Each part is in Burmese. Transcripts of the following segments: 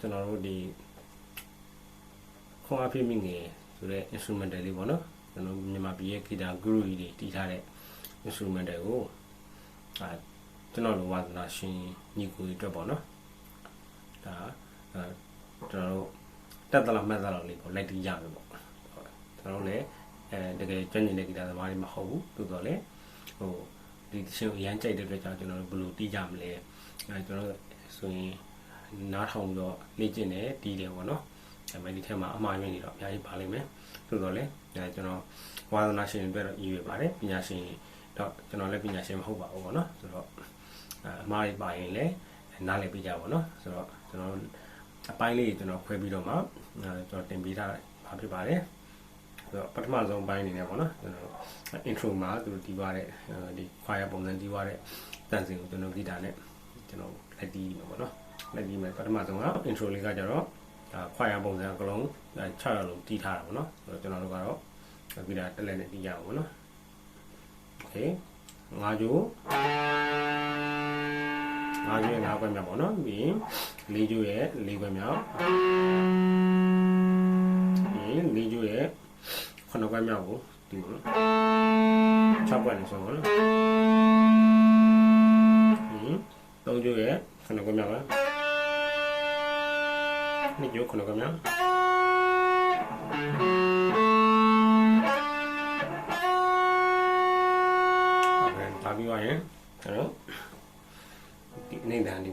ကျွန်တော်တို့ဒီခွန်အားဖိမိငယ်ဆိုတဲ့ instrumental လေးပေါ့နော်ကျွန်တော်မြန်မာပြည်ရဲ့ဂီတာ guru ကြီးတွေတီးထားတဲ့ instrumental ကိုအာကျွန်တော်လိုဝါသနာရှင်ညီကိုတွေအတွက်ပေါ့နော်ဒါအာကျွန်တော်တို့တက်တလားမှတ်တလားလေးပေါ့လိုက်တီးရမယ်ပေါ့ဟုတ်ကျွန်တော်တို့လည်းအဲတကယ်ကျွမ်းကျင်တဲ့ဂီတာသမားတွေမဟုတ်ဘူးတိုးတော့လေဟိုဒီတရှင်ကိုရမ်းကြိုက်တဲ့အတွက်ကြောင့်ကျွန်တော်တို့ဘယ်လိုတီးကြမလဲအဲကျွန်တော်တို့ဆိုရင် နားထောင်ပြီးတော့လေ့ကျင့်တယ်တီးတယ်ပေါ့နော်အဲမဲ့ဒီထက်မှာအမှားရင်းနေတော့အများကြီးပါလိမ့်မယ်တိုးတော့လေအဲကျွန်တော်ဝါသနာရှင်တွေအတွက်တော့ရည်ရွယ်ပါတယ်ပညာရှင်တော့ကျွန်တော်လည်းပညာရှင်မဟုတ်ပါဘူးပေါ့နော်ဆိုတော့အမှားတွေပါရင်လည်းနားလည်ပြကြပါတော့ဆိုတော့ကျွန်တော်အပိုင်းလေးကျွန်တော်ခွဲပြီးတော့မှအဲကျွန်တော်တင်ပေးထားတာဖြစ်ပါတယ်ဆိုတော့ပထမဆုံးပိုင်းအနေနဲ့ပေါ့နော်ကျွန်တော် intro မှာသူတို့တီးသွားတဲ့ဒီ fire ပုံစံတီးသွားတဲ့တန်စင်ကိုကျွန်တော်ဂီတာနဲ့ကျွန်တော်လက်တီးမှာပေါ့နော် လက်တီးမှာပထမဆုံးက intro လေးကကြတော့ဒါ fire ပုံစံအကလုံး6ရလုံးတီးထားတာပေါ့နော်ဆိုတော့ကျွန်တော်တို့ကတော့ဂီတာတက်လက်နဲ့တီးရအောင်ပေါ့နော် okay ငါးကြိုးငါးကြိုးရဲ့ငါးခွက်မြောက်ပေါ့နော်ပြီးရင်လေးကြိုးရဲ့လေးခွက်မြောက်ပြီးရင်လေးကြိုးရဲ့ခုနှစ်ခွက်မြောက်ကိုဒီပေါ့နော်6ခွက်နဲ့ဆိုပေါ့နော်ပြီးရင်သုံးကြိုးရဲ့ခုနှစ်ခွက်မြောက်ပါ နှစ်ကြိုးခုနှစ်ခွက်မြောက်ဟုတ်ကဲ့ဒါပြီးသွားရင်အဲ့တော့ဒီအနေနဲ့ဒီ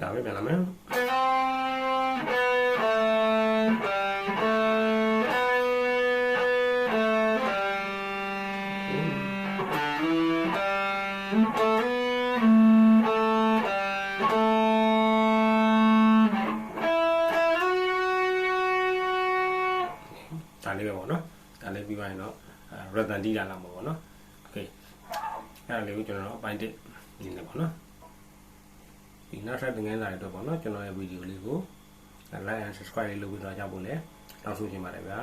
မှာနော်โอเคပြီးရင်ပြီးရင်ဒါပဲပြန်လာမယ်ဒါလေးပဲပေါ့နော်ဒါလေးပြီးသွားရင်တော့ရတန်တီးလာလာမှာပေါ့နော်โอเคအဲ့ဒါလေးကိုကျွန်တော်အပိုင်းတစ်နေနေပေါ့နော် ဒီနောက်ထပ်သင်ခန်းစာတွေတော့ပေါ့နော်ကျွန်တော်ရဲ့ဗီဒီယိုလေးကို like and subscribe လေးလုပ်ပြီးတော့ကြဖို့လည်းတောင်းဆိုချင်ပါတယ်ဗျာ